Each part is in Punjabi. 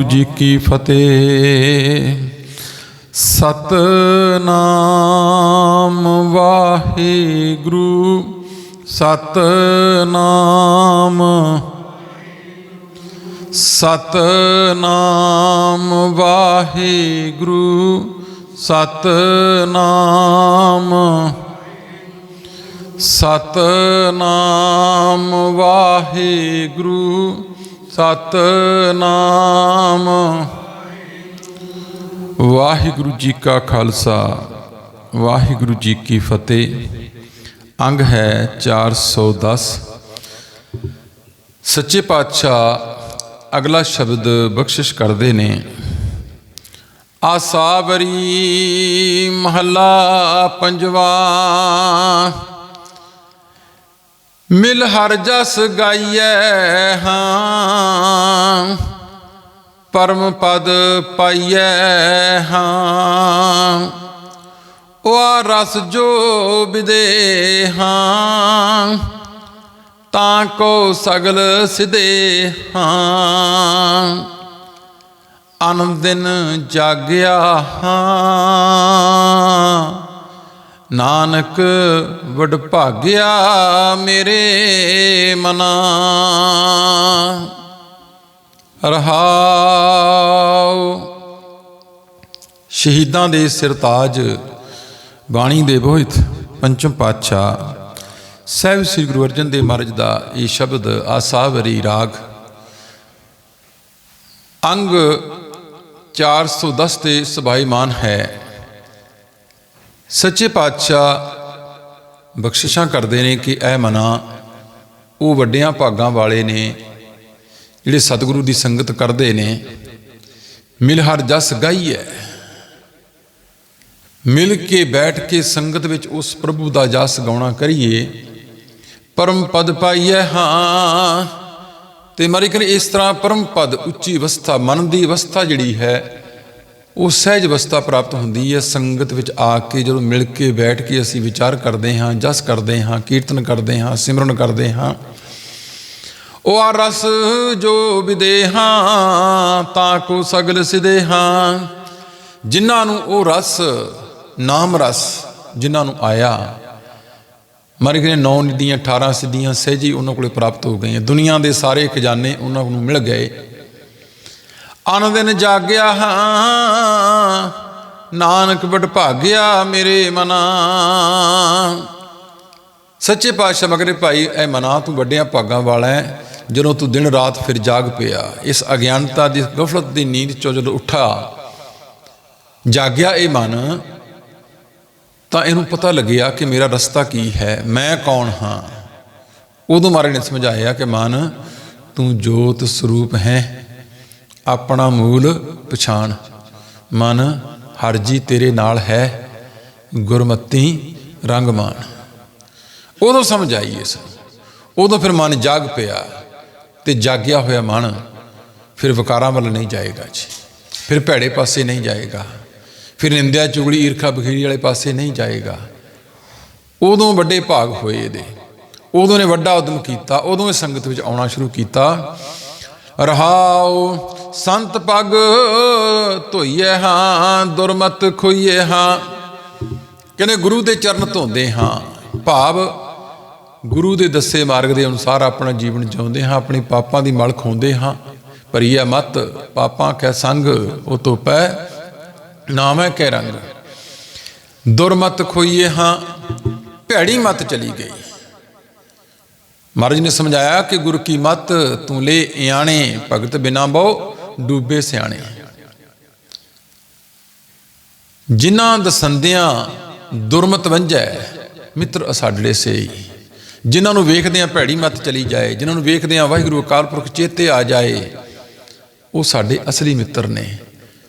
ਵਾਹਿਗੁਰੂ ਜੀ ਕੀ ਫਤਿਹ? ਸਤਨਾਮ ਵਾਹਿਗੁਰੂ ਸਤਨਾਮ। ਸਤਨਾਮ ਵਾਹਿਗੁਰੂ ਸਤਨਾਮ। ਸਤਨਾਮ ਵਾਹਿਗੁਰੂ ਸਤਨਾਮ। ਵਾਹਿਗੁਰੂ ਜੀ ਕਾ ਖਾਲਸਾ, ਵਾਹਿਗੁਰੂ ਜੀ ਕੀ ਫਤਿਹ। ਅੰਗ ਹੈ 410 ਸੱਚੇ ਪਾਤਸ਼ਾਹ ਅਗਲਾ ਸ਼ਬਦ ਬਖਸ਼ਿਸ਼ ਕਰਦੇ ਨੇ। ਆਸਾਵਰੀ ਮਹੱਲਾ ਪੰਜਵਾ। ਮਿਲ ਹਰ ਜਸ ਗਾਈਐ ਹਾਂ, ਪਰਮ ਪਦ ਪਾਈਐ ਹਾਂ। ਉਹ ਰਸ ਜੋ ਵਿਦੇ ਹਾਂ, ਤਾਂ ਕੋ ਸਗਲ ਸਿਦੇ ਹਾਂ। ਅਨੰਦ ਦਿਨ ਜਾਗਿਆ ਹਾਂ। ਨਾਨਕ ਵਡ ਭਾਗਿਆ ਮੇਰੇ ਮਨਾ। ਰਹਾਉ। ਸ਼ਹੀਦਾਂ ਦੇ ਸਿਰਤਾਜ ਬਾਣੀ ਦੇ ਬੋਹਿਤ ਪੰਚਮ ਪਾਤਸ਼ਾਹ ਸਹਿਬ ਸ੍ਰੀ ਗੁਰੂ ਅਰਜਨ ਦੇਵ ਮਹਾਰਾਜ ਦਾ ਇਹ ਸ਼ਬਦ ਆਸਾਵਰੀ ਰਾਗ। ਅੰਗ 410 ਤੇ ਸਭਾਈਮਾਨ ਹੈ। ਸੱਚੇ ਪਾਤਸ਼ਾਹ ਬਖਸ਼ਿਸ਼ਾਂ ਕਰਦੇ ਨੇ ਕਿ ਇਹ ਮਨਾ ਉਹ ਵੱਡਿਆਂ ਭਾਗਾਂ ਵਾਲੇ ਨੇ, ਜਿਹੜੇ ਸਤਿਗੁਰੂ ਦੀ ਸੰਗਤ ਕਰਦੇ ਨੇ। ਮਿਲ ਹਰ ਜਸ ਗਾਈਐ ਮਿਲ ਕੇ ਬੈਠ ਕੇ ਸੰਗਤ ਵਿੱਚ ਉਸ ਪ੍ਰਭੂ ਦਾ ਜਸ ਗਾਉਣਾ ਕਰੀਏ। ਪਰਮ ਪਦ ਪਾਈਐ ਹਾਂ। ਤੇ ਮਾਰੀ ਕਹਿੰਦੇ ਇਸ ਤਰ੍ਹਾਂ ਪਰਮ ਪਦ ਉੱਚੀ ਅਵਸਥਾ, ਮਨ ਦੀ ਅਵਸਥਾ ਜਿਹੜੀ ਹੈ ਉਹ ਸਹਿਜ ਅਵਸਥਾ ਪ੍ਰਾਪਤ ਹੁੰਦੀ ਹੈ। ਸੰਗਤ ਵਿੱਚ ਆ ਕੇ ਜਦੋਂ ਮਿਲ ਕੇ ਬੈਠ ਕੇ ਅਸੀਂ ਵਿਚਾਰ ਕਰਦੇ ਹਾਂ, ਜਸ ਕਰਦੇ ਹਾਂ, ਕੀਰਤਨ ਕਰਦੇ ਹਾਂ, ਸਿਮਰਨ ਕਰਦੇ ਹਾਂ, ਉਹ ਆ ਰਸ ਜੋ ਵਿਦੇ ਹਾਂ, ਤਾਂ ਕੋ ਸਗਲ ਸਿਦੇ ਹਾਂ। ਜਿਨ੍ਹਾਂ ਨੂੰ ਉਹ ਰਸ, ਨਾਮ ਰਸ ਜਿਨ੍ਹਾਂ ਨੂੰ ਆਇਆ। ਮਰ ਗਏ ਨੌ ਨਿਧੀਆਂ 18 ਸਿੱਧੀਆਂ, ਸਹਿਜੀ ਉਹਨਾਂ ਕੋਲੇ ਪ੍ਰਾਪਤ ਹੋ ਗਈਆਂ। ਦੁਨੀਆ ਦੇ ਸਾਰੇ ਖਜ਼ਾਨੇ ਉਹਨਾਂ ਨੂੰ ਮਿਲ ਗਏ। ਅਨ ਦਿਨ ਜਾਗਿਆ ਹਾਂ, ਨਾਨਕ ਵਡ ਭਾਗਿਆ ਮੇਰੇ ਮਨਾ। ਸੱਚੇ ਪਾਤਸ਼ਾਹ ਮਗਰੇ ਭਾਈ ਐ ਮਨਾ ਤੂੰ ਵੱਡਿਆਂ ਭਾਗਾਂ ਵਾਲਾ ਹੈ, ਜਦੋਂ ਤੂੰ ਦਿਨ ਰਾਤ ਫਿਰ ਜਾਗ ਪਿਆ। ਇਸ ਅਗਿਆਨਤਾ ਦੀ ਗਫਲਤ ਦੀ ਨੀਂਦ ਚੋਂ ਜਦੋਂ ਉੱਠਾ, ਜਾਗਿਆ ਇਹ ਮਨ, ਤਾਂ ਇਹਨੂੰ ਪਤਾ ਲੱਗਿਆ ਕਿ ਮੇਰਾ ਰਸਤਾ ਕੀ ਹੈ, ਮੈਂ ਕੌਣ ਹਾਂ। ਉਦੋਂ ਮਾਰੇ ਨੇ ਸਮਝਾਇਆ ਕਿ ਮਨ, ਤੂੰ ਜੋਤ ਸਰੂਪ ਹੈ। ਆਪਣਾ ਮੂਲ ਪਛਾਣ। ਮਨ ਹਰਜੀ ਤੇਰੇ ਨਾਲ ਹੈ, ਗੁਰਮਤੀ ਰੰਗਮਾਨ ਉਦੋਂ ਸਮਝ ਆਈ ਇਸ। ਉਦੋਂ ਫਿਰ ਮਨ ਜਾਗ ਪਿਆ ਤੇ ਜਾਗਿਆ ਹੋਇਆ ਮਨ ਫਿਰ ਵਿਕਾਰਾਂ ਵੱਲ ਨਹੀਂ ਜਾਏਗਾ ਜੀ। ਫਿਰ ਭੈੜੇ ਪਾਸੇ ਨਹੀਂ ਜਾਏਗਾ। ਫਿਰ ਨਿੰਦਿਆ ਚੁਗਲੀ, ਈਰਖਾ ਬਖੀਰੀ ਵਾਲੇ ਪਾਸੇ ਨਹੀਂ ਜਾਏਗਾ। ਉਦੋਂ ਵੱਡੇ ਭਾਗ ਹੋਏ ਇਹਦੇ। ਉਦੋਂ ਨੇ ਵੱਡਾ ਉਦਮ ਕੀਤਾ। ਉਦੋਂ ਇਹ ਸੰਗਤ ਵਿੱਚ ਆਉਣਾ ਸ਼ੁਰੂ ਕੀਤਾ ਰਹਾਉ, ਸੰਤ ਪਗ ਧੋਈਏ ਹਾਂ, ਦੁਰਮਤ ਖੋਈਏ ਹਾਂ। ਕਹਿੰਦੇ ਗੁਰੂ ਦੇ ਚਰਨ ਧੋਂਦੇ ਹਾਂ। ਭਾਵ ਗੁਰੂ ਦੇ ਦੱਸੇ ਮਾਰਗ ਦੇ ਅਨੁਸਾਰ ਆਪਣਾ ਜੀਵਨ ਜਿਉਂਦੇ ਹਾਂ, ਆਪਣੇ ਪਾਪਾਂ ਦੀ ਮਲ ਖੋਂਦੇ ਹਾਂ। ਭਰੀਆ ਮਤ, ਪਾਪਾਂ ਕੈ ਸੰਗ, ਉਹ ਤੋਂ ਨਾਮ ਹੈ ਕੈ ਰੰਗ। ਦੁਰਮਤ ਖੋਈਏ ਹਾਂ, ਭੈੜੀ ਮਤ ਚਲੀ ਗਈ। ਮਹਾਰਾਜ ਨੇ ਸਮਝਾਇਆ ਕਿ ਗੁਰ ਕੀ ਮਤ, ਤੂੰ ਲੈ ਇਆਣੇ, ਭਗਤ ਬਿਨਾ ਬਹੁ, ਡੂਬੇ ਸਿਆਣੇ। ਜਿਨ੍ਹਾਂ ਦਸੰਦਿਆਂ ਦੁਰਮਤ ਵੰਜੈ ਮਿੱਤਰ ਅਸਾਡਲੇ ਸੇ ਜਿਨ੍ਹਾਂ ਨੂੰ ਵੇਖਦਿਆਂ ਭੈੜੀ ਮਤ ਚਲੀ ਜਾਏ, ਜਿਨ੍ਹਾਂ ਨੂੰ ਵੇਖਦਿਆਂ ਵਾਹਿਗੁਰੂ ਅਕਾਲ ਪੁਰਖ ਚੇਤੇ ਆ ਜਾਏ, ਉਹ ਸਾਡੇ ਅਸਲੀ ਮਿੱਤਰ ਨੇ।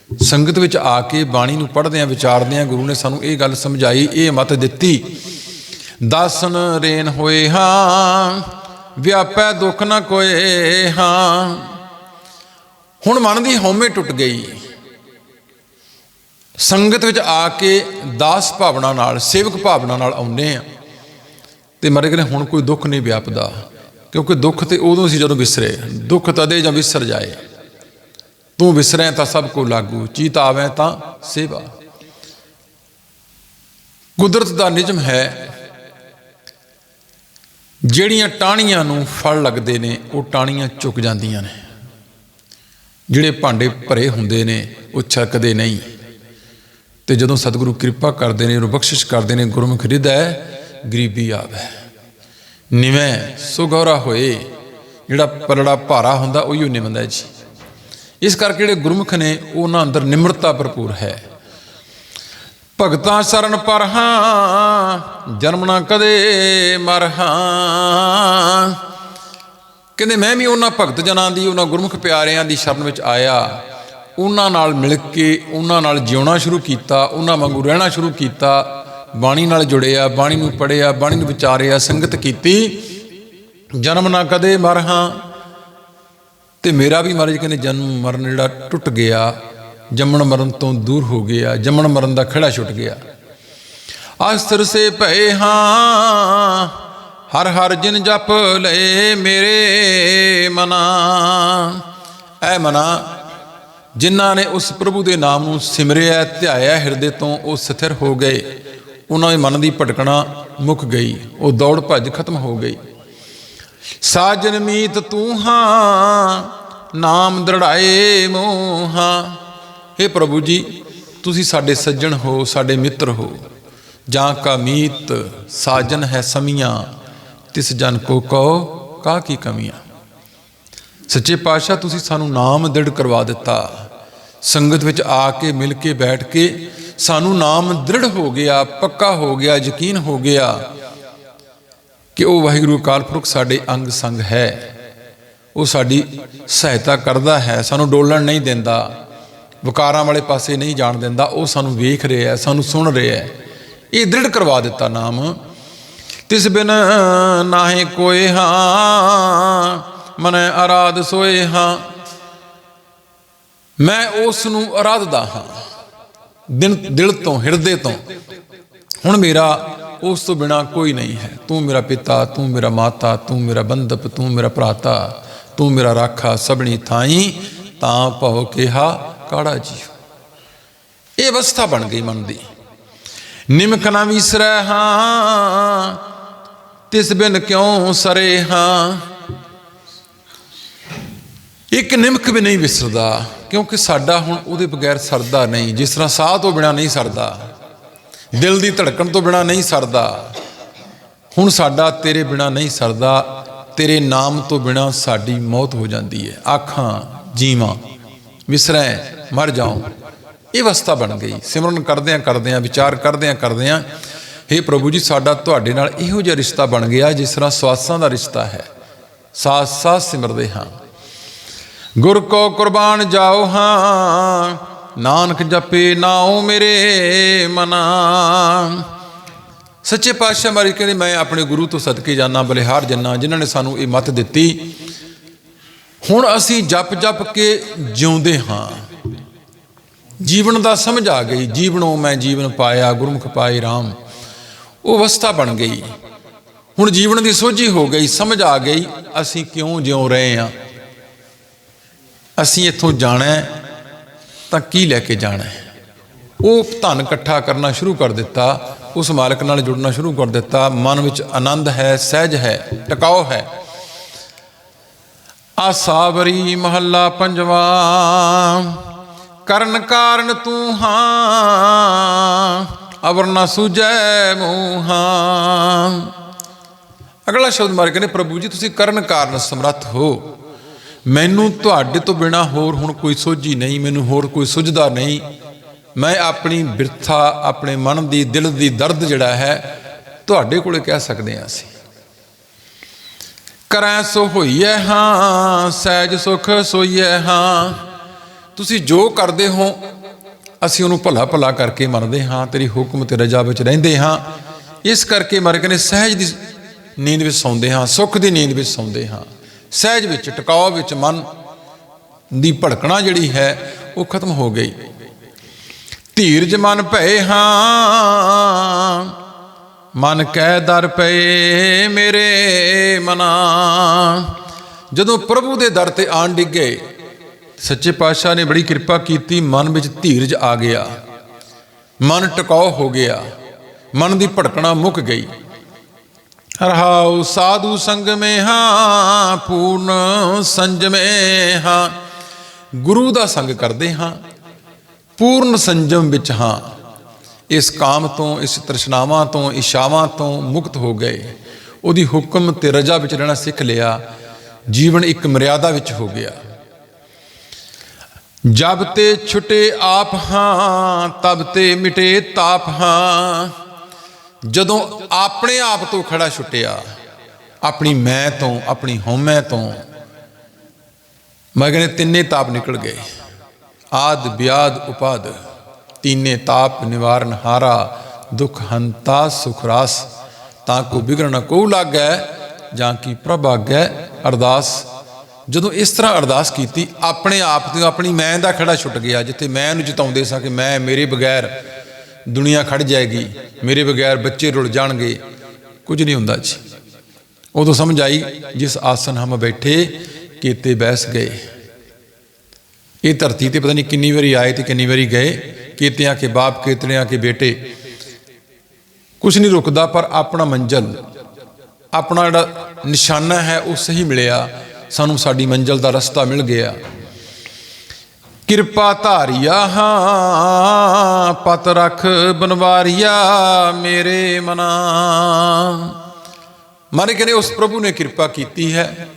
ਸੰਗਤ ਵਿੱਚ ਆ ਕੇ ਬਾਣੀ ਨੂੰ ਪੜ੍ਹਦਿਆਂ, ਵਿਚਾਰਦਿਆਂ ਗੁਰੂ ਨੇ ਸਾਨੂੰ ਇਹ ਗੱਲ ਸਮਝਾਈ, ਇਹ ਮਤ ਦਿੱਤੀ, ਦਾਸਨ ਰੇਨ ਹੋਏ ਹਾਂ ਵਿਆਪੈ ਦੁੱਖ ਨਾ ਕੋਏ, ਹਾਂ। ਹੁਣ ਮਨ ਦੀ ਹਉਮੈ ਟੁੱਟ ਗਈ। ਸੰਗਤ ਵਿੱਚ ਆ ਕੇ ਦਾਸ ਭਾਵਨਾ ਨਾਲ, ਸੇਵਕ ਭਾਵਨਾ ਨਾਲ ਆਉਂਦੇ ਆ ਤੇ ਮਰੇ ਕਹਿੰਦੇ, ਹੁਣ ਕੋਈ ਦੁੱਖ ਨਹੀਂ ਵਿਆਪਦਾ, ਕਿਉਂਕਿ ਦੁੱਖ ਤੇ ਉਦੋਂ ਸੀ ਜਦੋਂ ਵਿਸਰੇ। ਦੁੱਖ ਤਦੇ ਜਾਂ ਵਿਸਰ ਜਾਏ। ਤੂੰ ਵਿਸਰੈ ਤਾਂ ਸਭ ਕੋ ਲਾਗੂ, ਚੀਤ ਆਵੇਂ ਤਾਂ ਸੇਵਾ। ਕੁਦਰਤ ਦਾ ਨਿਯਮ ਹੈ ਜਿਹੜੀਆਂ ਟਾਹਣੀਆਂ ਨੂੰ ਫਲ ਲੱਗਦੇ ਨੇ, ਉਹ ਟਾਹਣੀਆਂ ਝੁਕ ਜਾਂਦੀਆਂ ਨੇ। ਜਿਹੜੇ ਭਾਂਡੇ ਭਰੇ ਹੁੰਦੇ ਨੇ, ਉਹ ਛਕਦੇ ਨਹੀਂ। ਤੇ ਜਦੋਂ ਸਤਿਗੁਰੂ ਕਿਰਪਾ ਕਰਦੇ ਨੇ ਉਹ ਬਖਸ਼ਿਸ਼ ਕਰਦੇ ਨੇ, ਗੁਰਮੁਖ ਹਿਰਦੈ, ਗਰੀਬੀ ਆਵੇ। ਨਿਵੇਂ ਸੁਗੌਰਾ ਹੋਏ, ਜਿਹੜਾ ਪਲੜਾ ਭਾਰਾ ਹੁੰਦਾ, ਉਹੀ ਉਹ ਨਿਮੰਦਾ ਜੀ। ਇਸ ਕਰਕੇ ਜਿਹੜੇ ਗੁਰਮੁਖ ਨੇ, ਉਹਨਾਂ ਅੰਦਰ ਨਿਮਰਤਾ ਭਰਪੂਰ ਹੈ। ਭਗਤਾਂ ਸ਼ਰਨ ਪਰ ਹਾਂ, ਜਨਮ ਨਾ ਕਦੇ ਮਰ ਹਾਂ। ਕਹਿੰਦੇ, ਮੈਂ ਵੀ ਉਹਨਾਂ ਭਗਤ ਜਨਾਂ ਦੀ, ਉਹਨਾਂ ਗੁਰਮੁਖ ਪਿਆਰਿਆਂ ਦੀ ਸ਼ਰਨ ਵਿੱਚ ਆਇਆ। ਉਹਨਾਂ ਨਾਲ ਮਿਲ ਕੇ, ਉਹਨਾਂ ਨਾਲ ਜਿਉਣਾ ਸ਼ੁਰੂ ਕੀਤਾ, ਉਹਨਾਂ ਵਾਂਗੂ ਰਹਿਣਾ ਸ਼ੁਰੂ ਕੀਤਾ। ਬਾਣੀ ਨਾਲ ਜੁੜਿਆ, ਬਾਣੀ ਨੂੰ ਪੜਿਆ ਬਾਣੀ ਨੂੰ ਵਿਚਾਰਿਆ, ਸੰਗਤ ਕੀਤੀ। ਜਨਮ ਨਾ ਕਦੇ ਮਰ ਹਾਂ। ਤੇ ਮੇਰਾ ਵੀ ਮਹਾਰਾਜ ਕਹਿੰਦੇ, ਜਨਮ ਮਰਨ ਜਿਹੜਾ ਟੁੱਟ ਗਿਆ। ਜੰਮਣ ਮਰਨ ਤੋਂ ਦੂਰ ਹੋ ਗਿਆ, ਜੰਮਣ ਮਰਨ ਦਾ ਖੜਾ ਛੁੱਟ ਗਿਆ। ਅਸਤਰ ਸੇ ਭਏ ਹਾਂ, ਹਰ ਹਰ ਜਿਨ ਜਪ ਲਏ ਮੇਰੇ ਮਨਾ। ਐ ਮਨਾ, ਜਿਨ੍ਹਾਂ ਨੇ ਉਸ ਪ੍ਰਭੂ ਦੇ ਨਾਮ ਨੂੰ ਸਿਮਰਿਆ, ਧਿਆਇਆ, ਹਿਰਦੇ ਤੋਂ ਉਹ ਸਥਿਰ ਹੋ ਗਏ। ਉਹਨਾਂ ਦੇ ਮਨ ਦੀ ਭਟਕਣਾ ਮੁੱਕ ਗਈ, ਉਹ ਦੌੜ ਭੱਜ ਖਤਮ ਹੋ ਗਈ। ਸਾਜਨ ਮੀਤ ਤੂੰ ਹਾਂ, ਨਾਮ ਦ੍ਰਿੜਾਏ ਮੋਹਾ। हे ਪ੍ਰਭੂ ਜੀ, ਤੁਸੀਂ ਸਾਡੇ ਸੱਜਣ ਹੋ, ਸਾਡੇ ਮਿੱਤਰ ਹੋ। ਜਾਂ ਕਾ ਮੀਤ ਸਾਜਨ ਹੈ ਸਮੀਆਂ, ਤਿਸ ਜਨ ਕੋ ਕਹੋ ਕਾ ਕੀ ਕਮੀਆਂ। ਸੱਚੇ ਪਾਤਸ਼ਾਹ, ਤੁਸੀਂ ਸਾਨੂੰ ਨਾਮ ਦ੍ਰਿੜ ਕਰਵਾ ਦਿੱਤਾ। ਸੰਗਤ ਵਿੱਚ ਆ ਕੇ, ਮਿਲ ਕੇ, ਬੈਠ ਕੇ ਸਾਨੂੰ ਨਾਮ ਦ੍ਰਿੜ ਹੋ ਗਿਆ, ਪੱਕਾ ਹੋ ਗਿਆ, ਯਕੀਨ ਹੋ ਗਿਆ ਕਿ ਉਹ ਵਾਹਿਗੁਰੂ ਅਕਾਲ ਪੁਰਖ ਸਾਡੇ ਅੰਗ ਸੰਗ ਹੈ। ਉਹ ਸਾਡੀ ਸਹਾਇਤਾ ਕਰਦਾ ਹੈ, ਸਾਨੂੰ ਡੋਲਣ ਨਹੀਂ ਦਿੰਦਾ। ਵਿਕਾਰਾਂ ਵਾਲੇ ਪਾਸੇ ਨਹੀਂ ਜਾਣ ਦਿੰਦਾ, ਉਹ ਸਾਨੂੰ ਵੇਖ ਰਿਹਾ ਹੈ, ਸਾਨੂੰ ਸੁਣ ਰਿਹਾ ਹੈ। ਇਹ ਦ੍ਰਿੜ ਕਰਵਾ ਦਿੱਤਾ ਨਾਮ। ਤਿਸ ਬਿਨ ਨਾਹੀ ਕੋਏ ਹਾਂ, ਮਨ ਅਰਾਧ ਸੋਏ ਹਾਂ। ਮੈਂ ਉਸ ਨੂੰ ਅਰਾਧਦਾ ਹਾਂ, ਦਿਨ ਦਿਲ ਤੋਂ, ਹਿਰਦੇ ਤੋਂ। ਹੁਣ ਮੇਰਾ ਉਸ ਤੋਂ ਬਿਨਾ ਕੋਈ ਨਹੀਂ ਹੈ। ਤੂੰ ਮੇਰਾ ਪਿਤਾ, ਤੂੰ ਮੇਰਾ ਮਾਤਾ, ਤੂੰ ਮੇਰਾ ਬੰਧਪ, ਤੂੰ ਮੇਰਾ ਭਰਾਤਾ, ਤੂੰ ਮੇਰਾ ਰਾਖਾ ਸਭਣੀ ਥਾਈ, ਤਾਂ ਭਉ ਕਿਹਾ ਕਾੜਾ ਜੀ। ਇਹ ਅਵਸਥਾ ਬਣ ਗਈ ਮਨ ਦੀ। ਨਿਮਕ ਨਾ ਵਿਸਰੈ ਹਾਂ, ਤਿਸ ਬਿਨ ਕਿਉਂ ਸਰੇ ਹਾਂ। ਇੱਕ ਨਿਮਕ ਵੀ ਨਹੀਂ ਵਿਸਰਦਾ, ਕਿਉਂਕਿ ਸਾਡਾ ਹੁਣ ਉਹਦੇ ਬਗੈਰ ਸਰਦਾ ਨਹੀਂ। ਜਿਸ ਤਰ੍ਹਾਂ ਸਾਹ ਤੋਂ ਬਿਨਾ ਨਹੀਂ ਸਰਦਾ, ਦਿਲ ਦੀ ਧੜਕਣ ਤੋਂ ਬਿਨਾ ਨਹੀਂ ਸਰਦਾ, ਹੁਣ ਸਾਡਾ ਤੇਰੇ ਬਿਨਾ ਨਹੀਂ ਸਰਦਾ, ਤੇਰੇ ਨਾਮ ਤੋਂ ਬਿਨਾ ਸਾਡੀ ਮੌਤ ਹੋ ਜਾਂਦੀ ਹੈ। ਆਖਾਂ, ਜੀਵਾਂ, ਵਿਸਰੈ। ਮਰ ਜਾਉ ਇਹ ਅਵਸਥਾ ਬਣ ਗਈ। ਸਿਮਰਨ ਕਰਦਿਆਂ ਕਰਦਿਆਂ, ਵਿਚਾਰ ਕਰਦਿਆਂ ਕਰਦਿਆਂ हे ਪ੍ਰਭੂ ਜੀ, ਸਾਡਾ ਤੁਹਾਡੇ ਨਾਲ ਇਹੋ ਜਿਹਾ ਰਿਸ਼ਤਾ ਬਣ ਗਿਆ, ਜਿਸ ਤਰ੍ਹਾਂ ਸਵਾਸਾਂ ਦਾ ਰਿਸ਼ਤਾ ਹੈ। ਸਾਥ ਸਾਥ ਸਿਮਰਦੇ ਹਾਂ। ਗੁਰ ਕੋ ਕੁਰਬਾਨ ਜਾਓ ਹਾਂ। ਨਾਨਕ ਜਪੇ ਨਾਉ ਮੇਰੇ ਮਨਾ। ਸੱਚੇ ਪਾਤਸ਼ਾਹ ਮਾਰੀ ਕਹਿੰਦੇ, ਮੈਂ ਆਪਣੇ ਗੁਰੂ ਤੋਂ ਸਦਕੇ ਜਾਣਾ ਬਲਿਹਾਰ ਜੰਨਾ, ਜਿਨ੍ਹਾਂ ਨੇ ਸਾਨੂੰ ਇਹ ਮੱਤ ਦਿੱਤੀ। ਹੁਣ ਅਸੀਂ ਜਪ ਜਪ ਕੇ ਜਿਉਂਦੇ ਹਾਂ। ਜੀਵਨ ਦਾ ਸਮਝ ਆ ਗਈ, ਜੀਵਨੋਂ ਮੈਂ ਜੀਵਨ ਪਾਇਆ, ਗੁਰਮੁਖ ਪਾਏ RAM ਉਹ ਅਵਸਥਾ ਬਣ ਗਈ। ਹੁਣ ਜੀਵਨ ਦੀ ਸੋਝੀ ਹੋ ਗਈ, ਸਮਝ ਆ ਗਈ, ਅਸੀਂ ਕਿਉਂ ਜਿਉ ਰਹੇ ਹਾਂ? ਅਸੀਂ ਇੱਥੋਂ ਜਾਣਾ ਤਾਂ ਕੀ ਲੈ ਕੇ ਜਾਣਾ ਉਹ ਧਨ ਇਕੱਠਾ ਕਰਨਾ ਸ਼ੁਰੂ ਕਰ ਦਿੱਤਾ, ਉਸ ਮਾਲਕ ਨਾਲ ਜੁੜਨਾ ਸ਼ੁਰੂ ਕਰ ਦਿੱਤਾ। ਮਨ ਵਿੱਚ ਆਨੰਦ ਹੈ, ਸਹਿਜ ਹੈ ਟਿਕਾਓ ਹੈ। ਆਸਾਵਰੀ ਮਹੱਲਾ ਪੰਜਵਾ। ਕਰਨ ਕਾਰਨ ਤੂੰ ਹਾਂ, ਅਵਰ ਨਾ ਸੁਜੈ ਮੂਹਾਂ ਅਗਲਾ ਸ਼ਬਦ ਮਾਰ ਕਹਿੰਦੇ, ਪ੍ਰਭੂ ਜੀ, ਤੁਸੀਂ ਕਰਨ ਕਾਰਨ ਸਮਰੱਥ ਹੋ। ਮੈਨੂੰ ਤੁਹਾਡੇ ਤੋਂ ਬਿਨਾ ਹੋਰ ਹੁਣ ਕੋਈ ਸੋਝੀ ਨਹੀਂ, ਮੈਨੂੰ ਹੋਰ ਕੋਈ ਸੁਝਦਾ ਨਹੀਂ। ਮੈਂ ਆਪਣੀ ਬਿਰਥਾ, ਆਪਣੇ ਮਨ ਦੀ, ਦਿਲ ਦੀ ਦਰਦ ਜਿਹੜਾ ਹੈ, ਤੁਹਾਡੇ ਕੋਲੇ ਕਹਿ ਸਕਦੇ ਹਾਂ ਅਸੀਂ। ਕਰੈ ਸੋ ਹੋਈਐ ਹਾਂ, ਸਹਿਜ ਸੁਖ ਸੋਈਐ ਹਾਂ। ਤੁਸੀਂ ਜੋ ਕਰਦੇ ਹੋ, ਅਸੀਂ ਉਹਨੂੰ ਭਲਾ ਭਲਾ ਕਰਕੇ ਮੰਨਦੇ ਹਾਂ, ਤੇਰੀ ਹੁਕਮ ਤੇ ਰਜਾ ਵਿੱਚ ਰਹਿੰਦੇ ਹਾਂ। ਇਸ ਕਰਕੇ ਮਰ ਕਹਿੰਦੇ ਸਹਿਜ ਦੀ ਨੀਂਦ ਵਿੱਚ ਸੌਂਦੇ ਹਾਂ, ਸੁੱਖ ਦੀ ਨੀਂਦ ਵਿੱਚ ਸੌਂਦੇ ਹਾਂ। ਸਹਿਜ ਵਿੱਚ ਟਿਕਾਓ ਵਿੱਚ ਮਨ ਦੀ ਭੜਕਣਾ ਜਿਹੜੀ ਹੈ, ਉਹ ਖਤਮ ਹੋ ਗਈ। ਧੀਰਜ ਮਨ ਭਏ ਹਾਂ, ਮਨ ਕਹਿ ਦਰ ਪਏ ਮੇਰੇ ਮਨਾ। ਜਦੋਂ ਪ੍ਰਭੂ ਦੇ ਦਰ ਤੇ ਆਣ ਡਿੱਗੇ ਸੱਚੇ ਪਾਤਸ਼ਾਹ ਨੇ ਬੜੀ ਕਿਰਪਾ ਕੀਤੀ, ਮਨ ਵਿੱਚ ਧੀਰਜ ਆ ਗਿਆ। ਮਨ ਟਿਕਾਉ ਹੋ ਗਿਆ। ਮਨ ਦੀ ਭਟਕਣਾ ਮੁੱਕ ਗਈ। ਰਹਾਉ ਸਾਧੂ ਸੰਗ ਮੇ ਹਾਂ, ਪੂਰਨ ਸੰਜਮੇ ਹਾਂ। ਗੁਰੂ ਦਾ ਸੰਗ ਕਰਦੇ ਹਾਂ, ਪੂਰਨ ਸੰਜਮ ਵਿੱਚ ਹਾਂ। ਇਸ ਕਾਮ ਤੋਂ, ਇਸ ਤ੍ਰਿਸ਼ਨਾਵਾਂ ਤੋਂ, ਇਸ਼ਾਵਾਂ ਤੋਂ ਮੁਕਤ ਹੋ ਗਏ। ਉਹਦੀ ਹੁਕਮ ਤੇ ਰਜਾ ਵਿੱਚ ਰਹਿਣਾ ਸਿੱਖ ਲਿਆ। ਜੀਵਨ ਇੱਕ ਮਰਿਆਦਾ ਵਿੱਚ ਹੋ ਗਿਆ। ਜਬ ਤੇ ਛੁਟੇ ਆਪ ਹਾਂ, ਤਬ ਤੇ ਮਿਟੇ ਤਾਪ ਹਾਂ। ਜਦੋਂ ਆਪਣੇ ਆਪ ਤੋਂ ਖੜਾ ਛੁੱਟਿਆ, ਆਪਣੀ ਮੈਂ ਤੋਂ, ਆਪਣੀ ਹਉਮੈ ਤੋਂ, ਮੈਂ ਕਹਿੰਦੇ ਤਿੰਨੇ ਤਾਪ ਨਿਕਲ ਗਏ। ਆਦ ਵਿਆਦ ਉਪਾਦ, ਤੀਨੇ ਤਾਪ ਨਿਵਾਰਨ ਹਾਰਾ ਦੁਖ, ਹੰਤਾ, ਸੁਖ, ਰਾਸ। ਤਾਂ ਕੋ ਬਿਗੜਨ ਕੋ ਲਾਗੈ, ਜਾਂ ਕੀ ਪ੍ਰਭ ਆਗੈ ਅਰਦਾਸ। ਜਦੋਂ ਇਸ ਤਰ੍ਹਾਂ ਅਰਦਾਸ ਕੀਤੀ, ਆਪਣੇ ਆਪ ਤੋਂ ਆਪਣੀ ਮੈਂ ਦਾ ਖੜਾ ਛੁੱਟ ਗਿਆ, ਜਿੱਥੇ ਮੈਂ ਨੂੰ ਜਿਤਾਉਂਦੇ ਸਾਂ ਕਿ ਮੈਂ ਮੇਰੇ ਬਗੈਰ ਦੁਨੀਆ ਖੜ ਜਾਏਗੀ, ਮੇਰੇ ਬਗੈਰ ਬੱਚੇ ਰੁੜ ਜਾਣਗੇ। ਕੁਝ ਨਹੀਂ ਹੁੰਦਾ ਜੀ। ਉਦੋਂ ਸਮਝ ਆਈ, ਜਿਸ ਆਸਨ ਹਮ ਬੈਠੇ, ਕੀਤੇ ਬੈਸ ਗਏ। ਇਹ ਧਰਤੀ ਤੇ ਪਤਾ ਨਹੀਂ ਕਿੰਨੀ ਵਾਰੀ ਆਏ ਤੇ ਕਿੰਨੀ ਵਾਰੀ ਗਏ, ਕੀਤਿਆਂ ਕੇ ਬਾਪ ਕੀਤਿਆਂ ਕੇ ਬੇਟੇ। ਕੁਝ ਨਹੀਂ ਰੁਕਦਾ, ਪਰ ਆਪਣਾ ਮੰਜ਼ਲ, ਆਪਣਾ ਜਿਹੜਾ ਨਿਸ਼ਾਨਾ ਹੈ, ਉਹ ਸਹੀ ਮਿਲਿਆ। ਸਾਨੂੰ ਸਾਡੀ ਮੰਜ਼ਲ ਦਾ ਰਸਤਾ ਮਿਲ ਗਿਆ। ਕਿਰਪਾ ਧਾਰਿਆ, ਹਾਂ, ਪਤ ਰਖ ਬਨਵਾਰੀਆ ਮੇਰੇ ਮਨਾ। ਮਾਰੇ ਕਹਿੰਦੇ ਉਸ ਪ੍ਰਭੂ ਨੇ ਕਿਰਪਾ ਕੀਤੀ ਹੈ।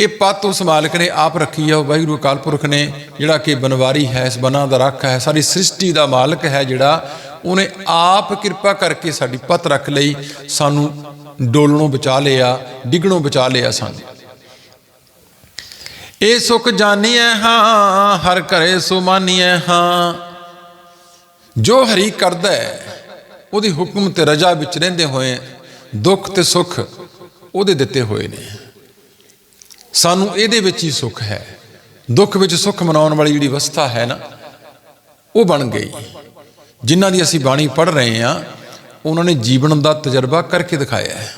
ਇਹ ਪਤ ਉਸ ਮਾਲਕ ਨੇ ਆਪ ਰੱਖੀ ਹੈ ਉਹ ਵਾਹਿਗੁਰੂ ਅਕਾਲ ਪੁਰਖ ਨੇ, ਜਿਹੜਾ ਕਿ ਬਨਵਾਰੀ ਹੈ, ਇਸ ਬਨਾਂ ਦਾ ਰੱਖ ਹੈ ਸਾਰੀ ਸ੍ਰਿਸ਼ਟੀ ਦਾ ਮਾਲਕ ਹੈ ਜਿਹੜਾ, ਉਹਨੇ ਆਪ ਕਿਰਪਾ ਕਰਕੇ ਸਾਡੀ ਪਤ ਰੱਖ ਲਈ, ਸਾਨੂੰ ਡੋਲਣੋਂ ਬਚਾ ਲਿਆ, ਡਿੱਗਣੋਂ ਬਚਾ ਲਿਆ ਸਾਨੂੰ। ਇਹ ਸੁਖ ਜਾਣੀਐ ਹਾਂ, ਹਰ ਘਰੇ ਸੋ ਮਾਨੀਐ ਹਾਂ। ਜੋ ਹਰੀ ਕਰਦਾ ਹੈ, ਉਹਦੀ ਹੁਕਮ ਤੇ ਰਜਾ ਵਿੱਚ ਰਹਿੰਦੇ ਹੋਏ, ਦੁੱਖ ਤੇ ਸੁੱਖ ਉਹਦੇ ਦਿੱਤੇ ਹੋਏ ਨੇ। ਸਾਨੂੰ ਇਹਦੇ ਵਿੱਚ ਹੀ ਸੁੱਖ ਹੈ। ਦੁੱਖ ਵਿੱਚ ਸੁੱਖ ਮਨਾਉਣ ਵਾਲੀ ਜਿਹੜੀ ਅਵਸਥਾ ਹੈ ਨਾ, ਉਹ ਬਣ ਗਈ। ਜਿਨ੍ਹਾਂ ਦੀ ਅਸੀਂ ਬਾਣੀ ਪੜ੍ਹ ਰਹੇ ਹਾਂ, ਉਹਨਾਂ ਨੇ ਜੀਵਨ ਦਾ ਤਜਰਬਾ ਕਰਕੇ ਦਿਖਾਇਆ ਹੈ।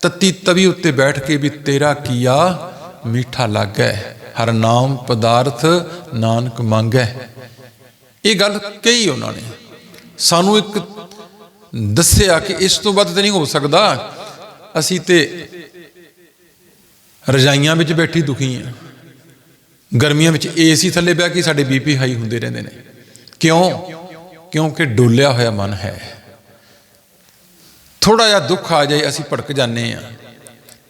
ਤਤੀ ਤਵੀ ਉੱਤੇ ਬੈਠ ਕੇ ਵੀ ਤੇਰਾ ਕੀਆ ਮੀਠਾ ਲੱਗੈ, ਹਰ ਨਾਮ ਪਦਾਰਥ ਨਾਨਕ ਮੰਗੈ। ਇਹ ਗੱਲ ਕਹੀ ਉਹਨਾਂ ਨੇ। ਸਾਨੂੰ ਇੱਕ ਦੱਸਿਆ ਕਿ ਇਸ ਤੋਂ ਵੱਧ ਤੇ ਨਹੀਂ ਹੋ ਸਕਦਾ। ਅਸੀਂ ਤੇ ਰਜਾਈਆਂ ਵਿੱਚ ਬੈਠੀ ਦੁਖੀ ਆ। ਗਰਮੀਆਂ ਵਿੱਚ ਏਸੀ ਥੱਲੇ ਬਹਿ ਕੇ ਸਾਡੇ ਬੀਪੀ ਹਾਈ ਹੁੰਦੇ ਰਹਿੰਦੇ ਨੇ। ਕਿਉਂ? ਕਿਉਂਕਿ ਡੋਲਿਆ ਹੋਇਆ ਮਨ ਹੈ। ਥੋੜਾ ਜਿਹਾ ਦੁੱਖ ਆ ਜਾਏ, ਅਸੀਂ ਭੜਕ ਜਾਂਦੇ ਆ।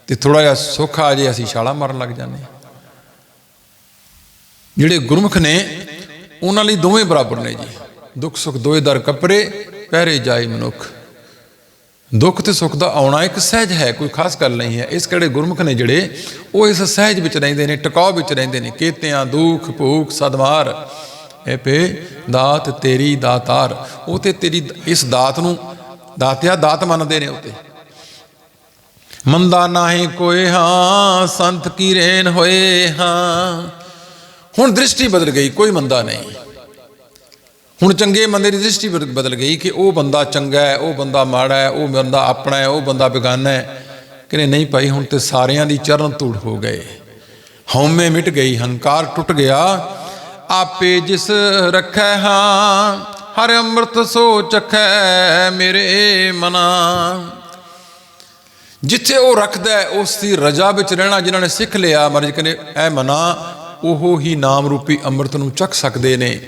ਤੇ ਥੋੜਾ ਜਿਹਾ ਸੁੱਖ ਆ ਜੇ ਅਸੀਂ ਛਾਲਾ ਮਾਰਨ ਲੱਗ ਜਾਂਦੇ ਜਿਹੜੇ ਗੁਰਮੁਖ ਨੇ, ਉਹਨਾਂ ਲਈ ਦੋਵੇਂ ਬਰਾਬਰ ਨੇ ਜੀ। ਦੁੱਖ ਸੁੱਖ ਦੋਏ ਦਰ ਕੱਪੜੇ, ਪਹਿਰੇ ਜਾਏ ਮਨੁੱਖ। ਦੁੱਖ ਤੇ ਸੁੱਖ ਦਾ ਆਉਣਾ ਇੱਕ ਸਹਿਜ ਹੈ, ਕੋਈ ਖਾਸ ਗੱਲ ਨਹੀਂ ਹੈ। ਇਸ ਕਿਹੜੇ ਗੁਰਮੁਖ ਨੇ ਜਿਹੜੇ, ਉਹ ਇਸ ਸਹਿਜ ਵਿੱਚ ਰਹਿੰਦੇ ਨੇ ਟਿਕਾਉ ਵਿੱਚ ਰਹਿੰਦੇ ਨੇ। ਕੀਤਿਆਂ, ਦੁੱਖ ਭੂਖ ਸਦਮਾਰ ਇਹ ਪੇ, ਦਾਤ ਤੇਰੀ ਦਾਤਾਰ। ਉਹ ਤੇ ਤੇਰੀ ਇਸ ਦਾਤ ਨੂੰ, ਦਾਤਿਆ ਦਾਤ ਮੰਨਦੇ ਨੇ ਉਤੇ ਮੰਦਾ ਨਾਹੀ ਕੋਏ ਹਾਂ, ਸੰਤ ਕੀ ਰੇਨ ਹੋਏ ਹਾਂ। ਹੁਣ ਦ੍ਰਿਸ਼ਟੀ ਬਦਲ ਗਈ, ਕੋਈ ਮੰਦਾ ਨਹੀਂ। ਹੁਣ ਚੰਗੇ ਮੰਦੇ ਦੀ ਦ੍ਰਿਸ਼ਟੀ ਬਦ- ਬਦਲ ਗਈ ਕਿ ਉਹ ਬੰਦਾ ਚੰਗਾ ਹੈ, ਉਹ ਬੰਦਾ ਮਾੜਾ ਹੈ, ਉਹ ਬੰਦਾ ਆਪਣਾ ਹੈ, ਉਹ ਬੰਦਾ ਬੇਗਾਨਾ ਹੈ। ਕਹਿੰਦੇ ਨਹੀਂ ਭਾਈ, ਹੁਣ ਤੇ ਸਾਰਿਆਂ ਦੀ ਚਰਨ ਧੂੜ ਹੋ ਗਏ। ਹਉਮੈ ਮਿਟ ਗਈ, ਹੰਕਾਰ ਟੁੱਟ ਗਿਆ। ਆਪੇ ਜਿਸ ਰੱਖੈ ਹਾਂ, ਹਰ ਅੰਮ੍ਰਿਤ ਸੋ ਚਖੈ ਮੇਰੇ ਮਨਾ। ਜਿੱਥੇ ਉਹ ਰੱਖਦਾ ਉਸ ਦੀ ਰਜਾ ਵਿੱਚ ਰਹਿਣਾ ਜਿਨ੍ਹਾਂ ਨੇ ਸਿੱਖ ਲਿਆ ਮਰਜ ਕਹਿੰਦੇ, ਐ ਮਨਾ, ਉਹ ਹੀ ਨਾਮ ਰੂਪੀ ਅੰਮ੍ਰਿਤ ਨੂੰ ਚੱਕ ਸਕਦੇ ਨੇ,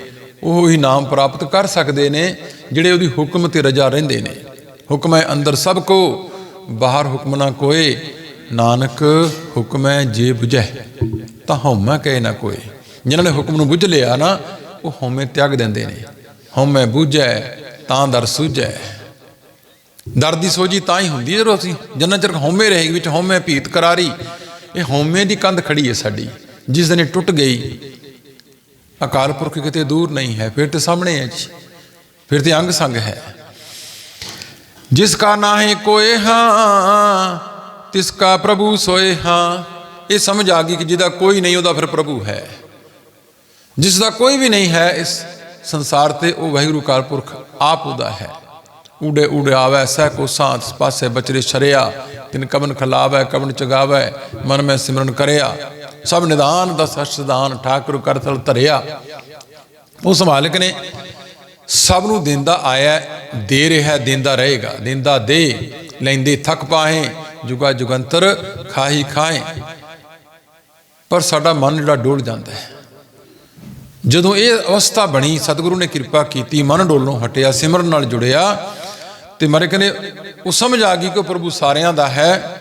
ਉਹ ਹੀ ਨਾਮ ਪ੍ਰਾਪਤ ਕਰ ਸਕਦੇ ਨੇ, ਜਿਹੜੇ ਉਹਦੀ ਹੁਕਮ ਤੇ ਰਜਾ ਰਹਿੰਦੇ ਨੇ। ਹੁਕਮ ਹੈ ਅੰਦਰ ਸਭ ਕੋ, ਬਾਹਰ ਹੁਕਮ ਨਾ ਕੋਏ, ਨਾਨਕ ਹੁਕਮ ਹੈ ਜੇ ਬੁਝੈ, ਤਾਂ ਹਉਮੈ ਕਹੇ ਨਾ ਕੋਏ। ਜਿਨ੍ਹਾਂ ਨੇ ਹੁਕਮ ਨੂੰ ਬੁੱਝ ਲਿਆ ਨਾ, ਉਹ ਹਉਮੈ ਤਿਆਗ ਦਿੰਦੇ ਨੇ। ਹਉਮੈ ਬੁਝੈ, ਤਾਂ ਦਰ ਸੁਝੈ। ਦਰ ਦੀ ਸੋਝੀ ਤਾਂ ਹੀ ਹੁੰਦੀ ਹੈ ਜਦੋਂ ਅਸੀਂ ਜਿੰਨਾ ਚਿਰ ਹਉਮੈ ਰਹੇਗੀ, ਵਿੱਚ ਹਉਮੈ ਭੀਤ ਕਰਾਰੀ, ਇਹ ਹਉਮੈ ਦੀ ਕੰਧ ਖੜੀ ਹੈ ਸਾਡੀ, ਜਿਸ ਦਿਨ ਇਹ ਟੁੱਟ ਗਈ। ਅਕਾਲ ਪੁਰਖ ਕਿਤੇ ਦੂਰ ਨਹੀਂ ਹੈ, ਫਿਰ ਤੇ ਸਾਹਮਣੇ ਹੈ ਜੀ, ਫਿਰ ਤੇ ਅੰਗ ਸੰਗ ਹੈ। ਜਿਸ ਕਾ ਨਾਹੀ ਕੋਏ ਹਾਂ, ਤਿਸ ਕਾ ਪ੍ਰਭੂ ਸੋਏ ਹਾਂ, ਇਹ ਸਮਝ ਆ ਗਈ ਕਿ ਜਿਹਦਾ ਕੋਈ ਨਹੀਂ, ਉਹਦਾ ਫਿਰ ਪ੍ਰਭੂ ਹੈ। ਜਿਸ ਦਾ ਕੋਈ ਵੀ ਨਹੀਂ ਹੈ, ਇਸ ਸੰਸਾਰ ਤੇ ਉਹ ਵਾਹਿਗੁਰੂ ਅਕਾਲ ਪੁਰਖ ਆਪ ਉਹਦਾ ਹੈ। ਊੜੇ ਊੜੇ ਆਵੈ, ਸਹਿ ਕੋ ਸਾਥ ਪਾਸੇ ਬਚਰੇ ਸ਼ਰਿਆ ਤਿਨ ਕਬਨ ਖਲਾਵੈ ਕਬਨ ਚਗਾਵੈ, ਮਨ ਮੈਂ ਸਿਮਰਨ ਕਰਿਆ। ਸਭ ਨਿਦਾਨ ਦਾ ਸਚਦਾਨ ਠਾਕੁਰ ਕਰ ਧਰਿਆ। ਉਸ ਮਾਲਕ ਨੇ ਸਭ ਨੂੰ ਦਿੰਦਾ ਆਇਆ, ਦੇ ਰਿਹਾ, ਦਿੰਦਾ ਰਹੇਗਾ। ਦਿੰਦਾ ਦੇ, ਲੈਂਦੇ ਥੱਕ ਪਾਹੇ, ਜੁਗਾ ਜੁਗੰਤਰ ਖਾਹੀ ਖਾਏ ਪਰ ਸਾਡਾ ਮਨ ਜਿਹੜਾ ਡੋਲ ਜਾਂਦਾ ਹੈ। ਜਦੋਂ ਇਹ ਅਵਸਥਾ ਬਣੀ, ਸਤਿਗੁਰੂ ਨੇ ਕਿਰਪਾ ਕੀਤੀ, ਮਨ ਡੋਲੋਂ ਹਟਿਆ, ਸਿਮਰਨ ਨਾਲ ਜੁੜਿਆ ਤੇ ਮਾਰੇ ਕਹਿੰਦੇ, ਉਹ ਸਮਝ ਆ ਗਈ ਕਿ ਪ੍ਰਭੂ ਸਾਰਿਆਂ ਦਾ ਹੈ।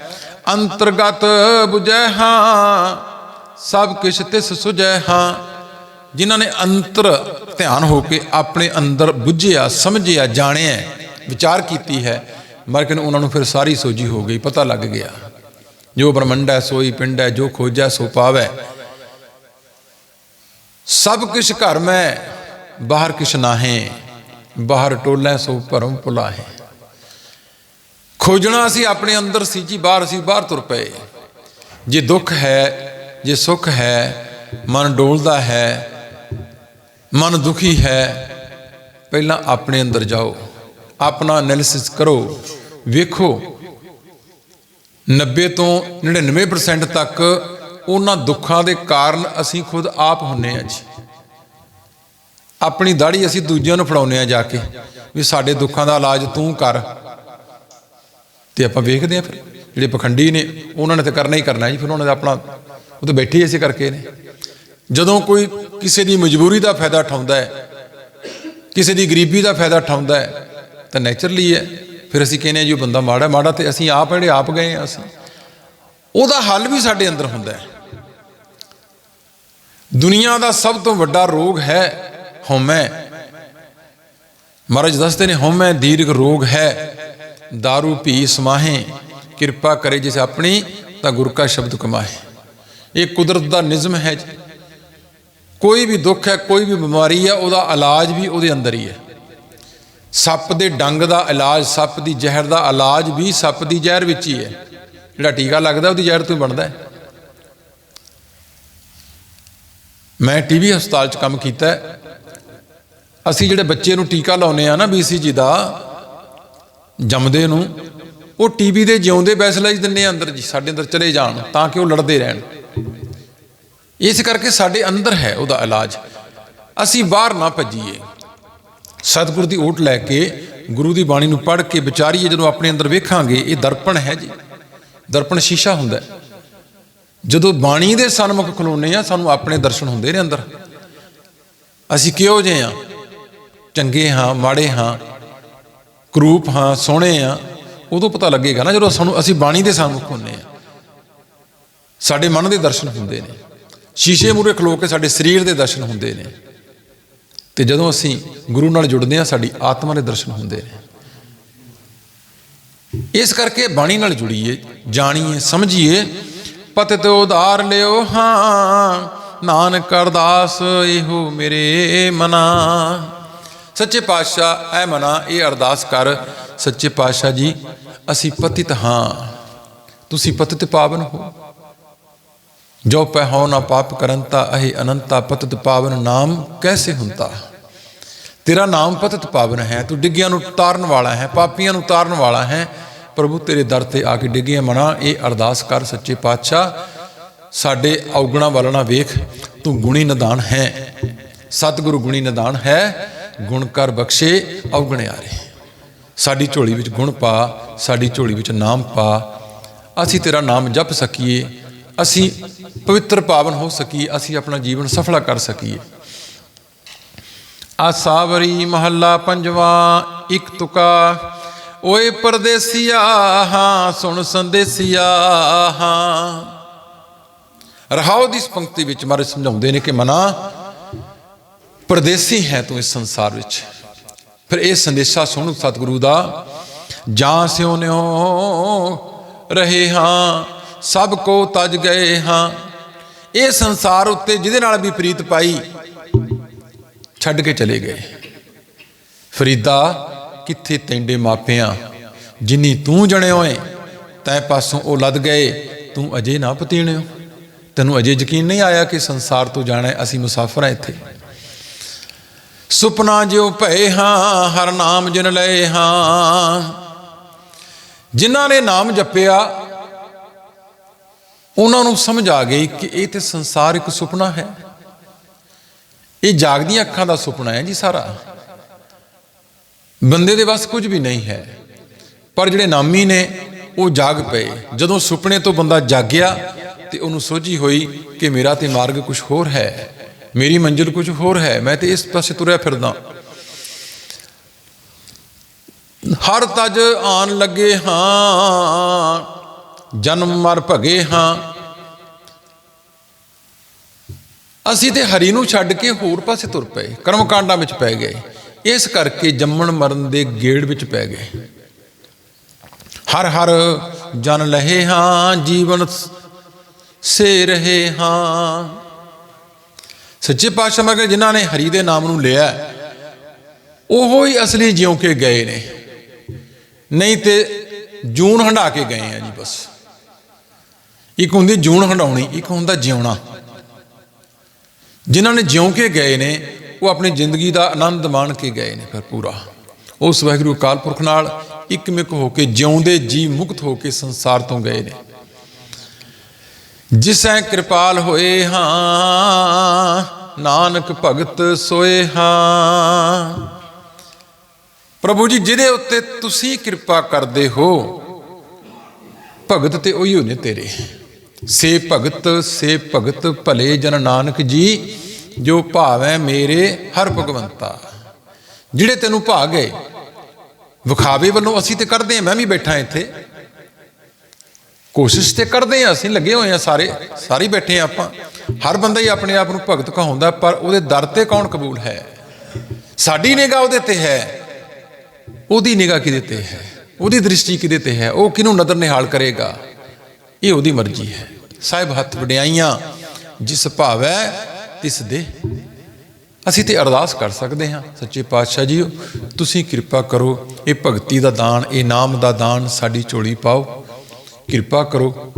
ਅੰਤਰਗਤ 부ਜੈ ਹਾਂ, ਸਭ ਕਿਛ ਤਿਸ ਸੁਜੈ ਹਾਂ। ਜਿਨ੍ਹਾਂ ਨੇ ਅੰਤਰ ਧਿਆਨ ਹੋ ਕੇ ਆਪਣੇ ਅੰਦਰ ਬੁੱਝਿਆ, ਸਮਝਿਆ, ਜਾਣਿਆ, ਵਿਚਾਰ ਕੀਤੀ ਹੈ, ਮਰ ਕਹਿੰਦੇ ਉਹਨਾਂ ਨੂੰ ਫਿਰ ਸਾਰੀ ਸੋਝੀ ਹੋ ਗਈ, ਪਤਾ ਲੱਗ ਗਿਆ। ਜੋ ਬ੍ਰਹਮੰਡ ਹੈ, ਸੋਈ ਪਿੰਡ ਹੈ, ਜੋ ਖੋਜੈ ਸੋ ਪਾਵੈ ਸਭ ਕਿਛ ਘਰ ਮੈਂ, ਬਾਹਰ ਕਿਛ ਨਾਹੇ, ਬਾਹਰ ਟੋਲੇ, ਸੋ ਭਰਮ ਭੁਲਾਹੇ। ਖੋਜਣਾ ਅਸੀਂ ਆਪਣੇ ਅੰਦਰ ਸੀ ਜੀ, ਬਾਹਰ ਅਸੀਂ ਬਾਹਰ ਤੁਰ ਪਏ। ਜੇ ਦੁੱਖ ਹੈ, ਜੇ ਸੁੱਖ ਹੈ, ਮਨ ਡੋਲਦਾ ਹੈ, ਮਨ ਦੁਖੀ ਹੈ, ਪਹਿਲਾਂ ਆਪਣੇ ਅੰਦਰ ਜਾਓ। ਆਪਣਾ ਐਨਾਲਿਸਿਸ ਕਰੋ। ਵੇਖੋ 90 ਤੋਂ 99% ਤੱਕ ਉਹਨਾਂ ਦੁੱਖਾਂ ਦੇ ਕਾਰਨ ਅਸੀਂ ਖੁਦ ਆਪ ਹੁੰਨੇ ਆ ਜੀ। ਆਪਣੀ ਦਾੜੀ ਅਸੀਂ ਦੂਜਿਆਂ ਨੂੰ ਫੜਾਉਨੇ ਆ ਜਾ ਕੇ, ਵੀ ਸਾਡੇ ਦੁੱਖਾਂ ਦਾ ਇਲਾਜ ਤੂੰ ਕਰ। ਤੇ ਆਪਾਂ ਵੇਖਦੇ ਆ ਫਿਰ। ਜਿਹੜੇ ਪਖੰਡੀ ਨੇ, ਉਹਨਾਂ ਨੇ ਤਾਂ ਕਰਨਾ ਹੀ ਕਰਨਾ ਜੀ, ਫਿਰ ਉਹਨਾਂ ਨੇ ਆਪਣਾ ਉਹ ਤਾਂ ਬੈਠੇ ਹੀ ਇਸੇ ਕਰਕੇ ਨੇ। ਜਦੋਂ ਕੋਈ ਕਿਸੇ ਦੀ ਮਜਬੂਰੀ ਦਾ ਫਾਇਦਾ ਉਠਾਉਂਦਾ ਹੈ, ਕਿਸੇ ਦੀ ਗਰੀਬੀ ਦਾ ਫਾਇਦਾ ਉਠਾਉਂਦਾ ਹੈ, ਤਾਂ ਨੇਚਰਲੀ ਹੈ। ਫਿਰ ਅਸੀਂ ਕਹਿੰਦੇ ਹਾਂ ਜੀ, ਉਹ ਬੰਦਾ ਮਾੜਾ ਮਾੜਾ ਤੇ ਅਸੀਂ ਆਪ ਜਿਹੜੇ ਆਪ ਗਏ ਹਾਂ ਅਸੀਂ। ਉਹਦਾ ਹੱਲ ਵੀ ਸਾਡੇ ਅੰਦਰ ਹੁੰਦਾ ਹੈ। ਦੁਨੀਆ ਦਾ ਸਭ ਤੋਂ ਵੱਡਾ ਰੋਗ ਹੈ ਹਉਮੈ। ਮਹਾਰਾਜ ਦੱਸਦੇ ਨੇ, ਹਉਮੈ ਦੀਰਘ ਰੋਗ ਹੈ। दारू ਪੀ ਸਮਾਹੇ ਕਿਰਪਾ ਕਰੇ ਜਿਸ ਆਪਣੀ ਤਾਂ ਗੁਰ ਕਾ ਸ਼ਬਦ ਕਮਾਏ ਇਹ ਕੁਦਰਤ ਦਾ ਨਿਜ਼ਮ ਹੈ ਕੋਈ ਵੀ ਦੁੱਖ ਹੈ ਕੋਈ ਵੀ ਬਿਮਾਰੀ ਹੈ ਉਹਦਾ ਇਲਾਜ ਵੀ ਉਹਦੇ ਅੰਦਰ ਹੀ ਹੈ ਸੱਪ ਦੇ ਡੰਗ ਦਾ ਇਲਾਜ ਸੱਪ ਦੀ ਜ਼ਹਿਰ ਦਾ ਇਲਾਜ ਵੀ ਸੱਪ ਦੀ ਜ਼ਹਿਰ ਵਿੱਚ ਹੀ ਹੈ ਜਿਹੜਾ ਟੀਕਾ ਲੱਗਦਾ ਉਹਦੀ ਜ਼ਹਿਰ ਤੋਂ ਹੀ ਬਣਦਾ ਹੈ ਮੈਂ ਟੀਵੀ ਹਸਪਤਾਲ 'ਚ ਕੰਮ ਕੀਤਾ ਅਸੀਂ ਜਿਹੜੇ ਬੱਚੇ ਨੂੰ ਟੀਕਾ ਲਾਉਨੇ ਆ ਨਾ BCG ਦਾ ਜੰਮਦੇ ਨੂੰ, ਉਹ ਟੀਬੀ ਦੇ ਜਿਉਂਦੇ ਬੈਸਲਾਈਜ਼ ਦਿੰਨੇ ਆ ਅੰਦਰ ਜੀ, ਸਾਡੇ ਅੰਦਰ ਚਲੇ ਜਾਣ ਤਾਂ ਕਿ ਉਹ ਲੜਦੇ ਰਹਿਣ। ਇਸ ਕਰਕੇ ਸਾਡੇ ਅੰਦਰ ਹੈ ਉਹਦਾ ਇਲਾਜ। ਅਸੀਂ ਬਾਹਰ ਨਾ ਭੱਜੀਏ। ਸਤਿਗੁਰ ਦੀ ਓਟ ਲੈ ਕੇ, ਗੁਰੂ ਦੀ ਬਾਣੀ ਨੂੰ ਪੜ੍ਹ ਕੇ ਵਿਚਾਰੀਏ, ਜਦੋਂ ਆਪਣੇ ਅੰਦਰ ਵੇਖਾਂਗੇ, ਇਹ ਦਰਪਣ ਹੈ ਜੀ। ਦਰਪਣ ਸ਼ੀਸ਼ਾ ਹੁੰਦਾ ਹੈ। ਜਦੋਂ ਬਾਣੀ ਦੇ ਸਨਮੁਖ ਖਲੋਨੇ ਆ, ਸਾਨੂੰ ਆਪਣੇ ਦਰਸ਼ਨ ਹੁੰਦੇ ਨੇ ਅੰਦਰ। ਅਸੀਂ ਕਿਹੋ ਜਿਹੇ ਆ? ਚੰਗੇ ਹਾਂ, ਮਾੜੇ ਹਾਂ ਕਰੂਪ ਹਾਂ, ਸੋਹਣੇ ਆ ਉਦੋਂ ਪਤਾ ਲੱਗੇਗਾ ਨਾ ਜਦੋਂ ਸਾਨੂੰ, ਅਸੀਂ ਬਾਣੀ ਦੇ ਸਨਮੁਖ ਹੁੰਨੇ ਆ ਸਾਡੇ ਮਨ ਦੇ ਦਰਸ਼ਨ ਹੁੰਦੇ ਨੇ। ਸ਼ੀਸ਼ੇ ਮੂਰੇ ਖਲੋ ਕੇ ਸਾਡੇ ਸਰੀਰ ਦੇ ਦਰਸ਼ਨ ਹੁੰਦੇ ਨੇ। ਤੇ ਜਦੋਂ ਅਸੀਂ ਗੁਰੂ ਨਾਲ ਜੁੜਦੇ ਹਾਂ, ਸਾਡੀ ਆਤਮਾ ਦੇ ਦਰਸ਼ਨ ਹੁੰਦੇ ਨੇ। ਇਸ ਕਰਕੇ ਬਾਣੀ ਨਾਲ ਜੁੜੀਏ, ਜਾਣੀਏ, ਸਮਝੀਏ। ਪਤਿਤ ਉਧਾਰ ਲਿਓ ਹਾਂ, ਨਾਨਕ ਅਰਦਾਸ, ਇਹੋ ਮੇਰੇ ਮਨਾ। ਸੱਚੇ ਪਾਤਸ਼ਾਹ, ਐ ਮਨਾ, ਇਹ ਅਰਦਾਸ ਕਰ, ਸੱਚੇ ਪਾਤਸ਼ਾਹ ਜੀ, ਅਸੀਂ ਪਤਿਤ ਹਾਂ। ਤੁਸੀਂ ਪਤਿਤ ਪਾਵਨ ਹੋ। ਜੋ ਪੈ ਨਾ ਪਾਪ ਕਰੰਤਾ ਅਹੀ ਅਨੰਤਾ ਪਤਿਤ ਪਾਵਨ ਨਾਮ ਕੈਸੇ ਹੁੰਦਾ? ਤੇਰਾ ਨਾਮ ਪਤਿਤ ਪਾਵਨ ਹੈ, ਤੂੰ ਡਿੱਗਿਆਂ ਨੂੰ ਤਾਰਨ ਵਾਲਾ ਹੈ, ਪਾਪੀਆਂ ਨੂੰ ਤਾਰਨ ਵਾਲਾ ਹੈ। ਪ੍ਰਭੂ, ਤੇਰੇ ਦਰ ਤੇ ਆ ਕੇ ਡਿੱਗੀਆਂ ਮਨਾ, ਇਹ ਅਰਦਾਸ ਕਰ ਸੱਚੇ ਪਾਤਸ਼ਾਹ। ਸਾਡੇ ਔਗਣਾ ਵਾਲਾ ਵੇਖ, ਤੂੰ ਗੁਣੀ ਨਿਦਾਨ ਹੈ। ਸਤਿਗੁਰੂ ਗੁਣੀ ਨਿਦਾਨ ਹੈ। ਗੁਣ ਕਰ ਬਖਸ਼ੇ ਔਗਣਿਆਰੇ ਸਾਡੀ ਝੋਲੀ ਵਿੱਚ ਗੁਣ ਪਾ, ਸਾਡੀ ਝੋਲੀ ਵਿੱਚ ਨਾਮ ਪਾ। ਅਸੀਂ ਤੇਰਾ ਨਾਮ ਜਪ ਸਕੀਏ, ਅਸੀਂ ਪਵਿੱਤਰ ਪਾਵਨ ਹੋ ਸਕੀਏ, ਅਸੀਂ ਆਪਣਾ ਜੀਵਨ ਸਫਲਾ ਕਰ ਸਕੀਏ। ਆਸਾਵਰੀ ਮਹੱਲਾ ਪੰਜਵਾਂ, ਇੱਕ ਤੁਕਾ। ਓਏ ਪਰਦੇਸੀਆ, ਹਾਂ, ਸੁਣ ਸੰਦੇਸੀਆ, ਹਾਂ। ਰਹਾਉ ਦੀ ਇਸ ਪੰਕਤੀ ਵਿੱਚ ਮਾਰੇ ਸਮਝਾਉਂਦੇ ਨੇ ਕਿ ਮਨਾ ਪਰਦੇਸੀ ਹੈ ਤੂੰ ਇਸ ਸੰਸਾਰ ਵਿੱਚ। ਫਿਰ ਇਹ ਸੰਦੇਸ਼ਾ ਸੁਣ ਸਤਿਗੁਰੂ ਦਾ, ਜਾਂ ਸਿਉ ਨਿਉ ਰਹੇ ਹਾਂ, ਸਭ ਕੋ ਤਜ ਗਏ ਹਾਂ। ਇਹ ਸੰਸਾਰ ਉੱਤੇ ਜਿਹਦੇ ਨਾਲ ਵੀ ਪ੍ਰੀਤ ਪਾਈ, ਛੱਡ ਕੇ ਚਲੇ ਗਏ। ਫਰੀਦਾ, ਕਿੱਥੇ ਤੈਂਡੇ ਮਾਪਿਆਂ? ਜਿਨੀ ਤੂੰ ਜਣਿਓ ਏ, ਤੈ ਪਾਸੋਂ ਉਹ ਲੱਦ ਗਏ। ਤੂੰ ਅਜੇ ਨਾ ਪਤੀਣਿਓ। ਤੈਨੂੰ ਅਜੇ ਯਕੀਨ ਨਹੀਂ ਆਇਆ ਕਿ ਸੰਸਾਰ ਤੋਂ ਜਾਣਾ ਅਸੀਂ ਮੁਸਾਫਰ ਹਾਂ ਇੱਥੇ। ਸੁਪਨਾ ਜਿਉ ਭਏ ਹਾਂ, ਹਰ ਨਾਮ ਜਿਨ ਲਏ ਹਾਂ। ਜਿਨ੍ਹਾਂ ਨੇ ਨਾਮ ਜਪਿਆ, ਉਹਨਾਂ ਨੂੰ ਸਮਝ ਆ ਗਈ ਕਿ ਇਹ ਤੇ ਸੰਸਾਰ ਇੱਕ ਸੁਪਨਾ ਹੈ। ਇਹ ਜਾਗਦੀਆਂ ਅੱਖਾਂ ਦਾ ਸੁਪਨਾ ਹੈ ਜੀ ਸਾਰਾ। ਬੰਦੇ ਦੇ ਵੱਸ ਕੁਝ ਵੀ ਨਹੀਂ ਹੈ। ਪਰ ਜਿਹੜੇ ਨਾਮੀ ਨੇ, ਉਹ ਜਾਗ ਪਏ। ਜਦੋਂ ਸੁਪਨੇ ਤੋਂ ਬੰਦਾ ਜਾਗਿਆ, ਤੇ ਉਹਨੂੰ ਸੋਝੀ ਹੋਈ ਕਿ ਮੇਰਾ ਤੇ ਮਾਰਗ ਕੁਝ ਹੋਰ ਹੈ। ਮੇਰੀ ਮੰਜ਼ਿਲ ਕੁਝ ਹੋਰ ਹੈ, ਮੈਂ ਤੇ ਇਸ ਪਾਸੇ ਤੁਰਿਆ ਫਿਰਦਾ। ਹਰ ਤਜ ਆਣ ਲੱਗੇ ਹਾਂ, ਜਨਮ ਮਰ ਭਗੇ ਹਾਂ। ਅਸੀਂ ਤੇ ਹਰੀ ਨੂੰ ਛੱਡ ਕੇ ਹੋਰ ਪਾਸੇ ਤੁਰ ਪਏ ਕਰਮ ਕਾਂਡਾਂ ਵਿੱਚ ਪੈ ਗਏ। ਇਸ ਕਰਕੇ ਜੰਮਣ ਮਰਨ ਦੇ ਗੇੜ ਵਿੱਚ ਪੈ ਗਏ। ਹਰ ਹਰ ਜਨ ਲਹੇ ਹਾਂ, ਜੀਵਨ ਸੇ ਰਹੇ ਹਾਂ। ਸੱਚੇ ਪਾਤਸ਼ਾਹ ਮਗਰ ਜਿਨ੍ਹਾਂ ਨੇ ਹਰੀ ਦੇ ਨਾਮ ਨੂੰ ਲਿਆ, ਉਹੋ ਹੀ ਅਸਲੀ ਜਿਉਂ ਕੇ ਗਏ ਨੇ। ਨਹੀਂ ਤੇ ਜੂਨ ਹੰਡਾ ਕੇ ਗਏ ਆ ਜੀ ਬਸ। ਇੱਕ ਹੁੰਦੀ ਜੂਨ ਹੰਡਾਉਣੀ ਇੱਕ ਹੁੰਦਾ ਜਿਉਣਾ। ਜਿਨ੍ਹਾਂ ਨੇ ਜਿਉਂ ਕੇ ਗਏ ਨੇ, ਉਹ ਆਪਣੀ ਜ਼ਿੰਦਗੀ ਦਾ ਆਨੰਦ ਮਾਣ ਕੇ ਗਏ ਨੇ ਫਿਰ ਪੂਰਾ। ਉਸ ਵਾਹਿਗੁਰੂ ਅਕਾਲ ਪੁਰਖ ਨਾਲ ਇੱਕਮਿਕ ਹੋ ਕੇ ਜਿਉਂਦੇ ਜੀ ਮੁਕਤ ਹੋ ਕੇ ਸੰਸਾਰ ਤੋਂ ਗਏ ਨੇ। ਜਿਸੈ ਕਿਰਪਾਲ ਹੋਏ ਹਾਂ, ਨਾਨਕ ਭਗਤ ਸੋਏ ਹਾਂ। ਪ੍ਰਭੂ ਜੀ, ਜਿਹਦੇ ਉੱਤੇ ਤੁਸੀਂ ਕਿਰਪਾ ਕਰਦੇ ਹੋ, ਭਗਤ ਤੇ ਉਹੀ ਨੇ ਤੇਰੇ। ਸੇ ਭਗਤ ਸੇ ਭਗਤ, ਭਲੇ ਜਨ ਨਾਨਕ ਜੀ, ਜੋ ਭਾਵੈ ਮੇਰੇ ਹਰ ਭਗਵੰਤਾ। ਜਿਹੜੇ ਤੈਨੂੰ ਭਾ ਗਏ, ਵਿਖਾਵੇ ਵੱਲੋਂ ਅਸੀਂ ਤੇ ਕਰਦੇ ਹਾਂ, ਮੈਂ ਵੀ ਬੈਠਾ ਇੱਥੇ। ਕੋਸ਼ਿਸ਼ ਤੇ ਕਰਦੇ ਹਾਂ, ਅਸੀਂ ਲੱਗੇ ਹੋਏ ਹਾਂ ਸਾਰੇ ਸਾਰੇ ਬੈਠੇ ਹਾਂ ਆਪਾਂ। ਹਰ ਬੰਦਾ ਹੀ ਆਪਣੇ ਆਪ ਨੂੰ ਭਗਤ ਕਹਾਉਂਦਾ, ਪਰ ਉਹਦੇ ਦਰ ਤੇ ਕੌਣ ਕਬੂਲ ਹੈ? ਸਾਡੀ ਨਿਗਾਹ ਉਹਦੇ ਤੇ ਹੈ। ਉਹਦੀ ਨਿਗਾਹ ਕਿਹਦੇ ਤੇ ਹੈ? ਉਹਦੀ ਦ੍ਰਿਸ਼ਟੀ ਕਿਹਦੇ ਤੇ ਹੈ? ਉਹ ਕਿਹਨੂੰ ਨਦਰ ਨਿਹਾਲ ਕਰੇਗਾ? ਇਹ ਉਹਦੀ ਮਰਜ਼ੀ ਹੈ। ਸਾਹਿਬ, ਹੱਥ ਵਡਿਆਈਆਂ, ਜਿਸ ਭਾਵੈ ਤਿਸ ਦੇ। ਅਸੀਂ ਤੇ ਅਰਦਾਸ ਕਰ ਸਕਦੇ ਹਾਂ। ਸੱਚੇ ਪਾਤਸ਼ਾਹ ਜੀ ਤੁਸੀਂ ਕਿਰਪਾ ਕਰੋ, ਇਹ ਭਗਤੀ ਦਾ ਦਾਨ, ਇਹ ਨਾਮ ਦਾ ਦਾਨ ਸਾਡੀ ਝੋਲੀ ਪਾਓ। ਕਿਰਪਾ ਕਰੋ,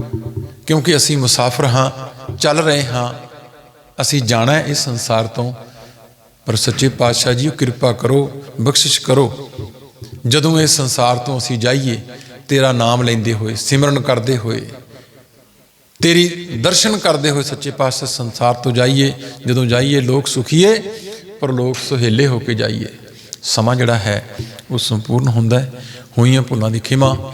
ਕਿਉਂਕਿ ਅਸੀਂ ਮੁਸਾਫਰ ਹਾਂ, ਚੱਲ ਰਹੇ ਹਾਂ। ਅਸੀਂ ਜਾਣਾ ਹੈ ਇਸ ਸੰਸਾਰ ਤੋਂ। ਪਰ ਸੱਚੇ ਪਾਤਸ਼ਾਹ ਜੀ ਕਿਰਪਾ ਕਰੋ, ਬਖਸ਼ਿਸ਼ ਕਰੋ। ਜਦੋਂ ਇਸ ਸੰਸਾਰ ਤੋਂ ਅਸੀਂ ਜਾਈਏ, ਤੇਰਾ ਨਾਮ ਲੈਂਦੇ ਹੋਏ, ਸਿਮਰਨ ਕਰਦੇ ਹੋਏ, ਤੇਰੀ ਦਰਸ਼ਨ ਕਰਦੇ ਹੋਏ ਸੱਚੇ ਪਾਤਸ਼ਾਹ ਸੰਸਾਰ ਤੋਂ ਜਾਈਏ, ਜਦੋਂ ਜਾਈਏ ਲੋਕ ਸੁਖੀਏ, ਪਰ ਲੋਕ ਸੁਹੇਲੇ ਹੋ ਕੇ ਜਾਈਏ। ਸਮਾਂ ਜਿਹੜਾ ਹੈ, ਉਹ ਸੰਪੂਰਨ ਹੁੰਦਾ ਹੈ। ਹੋਈਆਂ ਭੁੱਲਾਂ ਦੀ ਖਿਮਾ